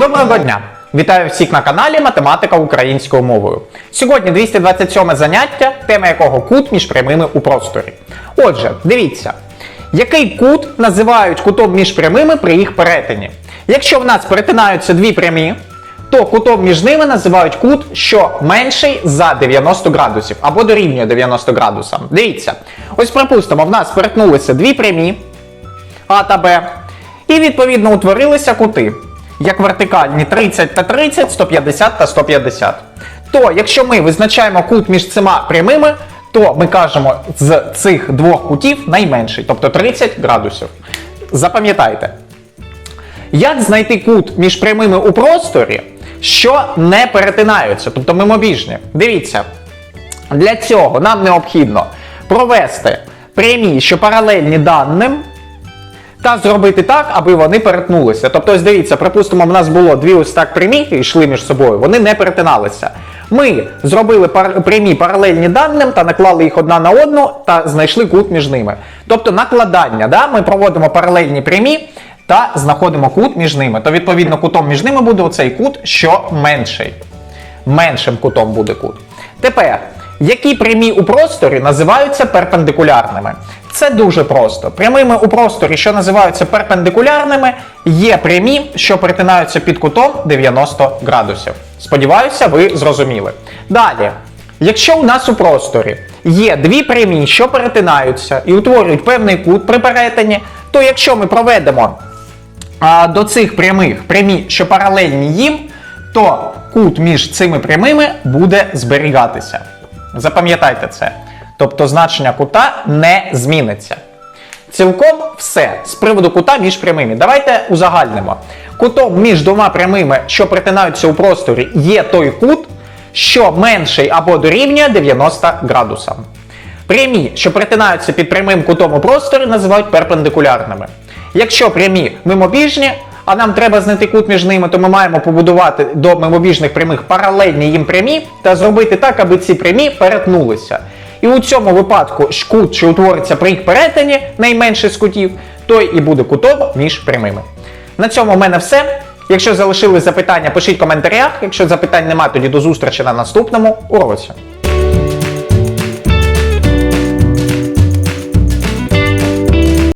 Доброго дня! Вітаю всіх на каналі Математика українською мовою. Сьогодні 227 заняття, тема якого кут між прямими у просторі. Отже, дивіться, який кут називають кутом між прямими при їх перетині. Якщо в нас перетинаються дві прямі, то кутом між ними називають кут, що менший за 90 градусів або дорівнює 90 градусам. Дивіться, ось припустимо, в нас перетнулися дві прямі А та Б, і відповідно утворилися кути, як вертикальні 30 та 30, 150 та 150. То, якщо ми визначаємо кут між цими прямими, то ми кажемо з цих двох кутів найменший, тобто 30 градусів. Запам'ятайте, як знайти кут між прямими у просторі, що не перетинаються, тобто мимобіжні? Дивіться, для цього нам необхідно провести прямі, що паралельні даним, та зробити так, аби вони перетнулися. Тобто, ось дивіться, припустимо, в нас було дві ось так прямі, які йшли між собою, вони не перетиналися. Ми зробили пар- прямі паралельні даним та наклали їх одна на одну та знайшли кут між ними. Тобто накладання, да? ми проводимо паралельні прямі та знаходимо кут між ними. То відповідно кутом між ними буде оцей кут, що менший. Меншим кутом буде кут. Тепер, які прямі у просторі називаються перпендикулярними? Це дуже просто. Прямими у просторі, що називаються перпендикулярними, є прямі, що перетинаються під кутом 90 градусів. Сподіваюся, ви зрозуміли. Далі, якщо у нас у просторі є дві прямі, що перетинаються і утворюють певний кут при перетині, то якщо ми проведемо а, до цих прямих прямі, що паралельні їм, то кут між цими прямими буде зберігатися. Запам'ятайте це. Тобто значення кута не зміниться. Цілком все з приводу кута між прямими. Давайте узагальнимо. Кутом між двома прямими, що перетинаються у просторі, є той кут, що менший або дорівнює 90 градусам. Прямі, що перетинаються під прямим кутом у просторі, називають перпендикулярними. Якщо прямі мимобіжні, а нам треба знайти кут між ними, то ми маємо побудувати до мимобіжних прямих паралельні їм прямі та зробити так, аби ці прямі перетнулися. І у цьому випадку ж кут, що утвориться при їх перетині, найменший з кутів, той і буде кутом між прямими. На цьому в мене все. Якщо залишились запитання, пишіть в коментарях. Якщо запитань немає, тоді до зустрічі на наступному уроці.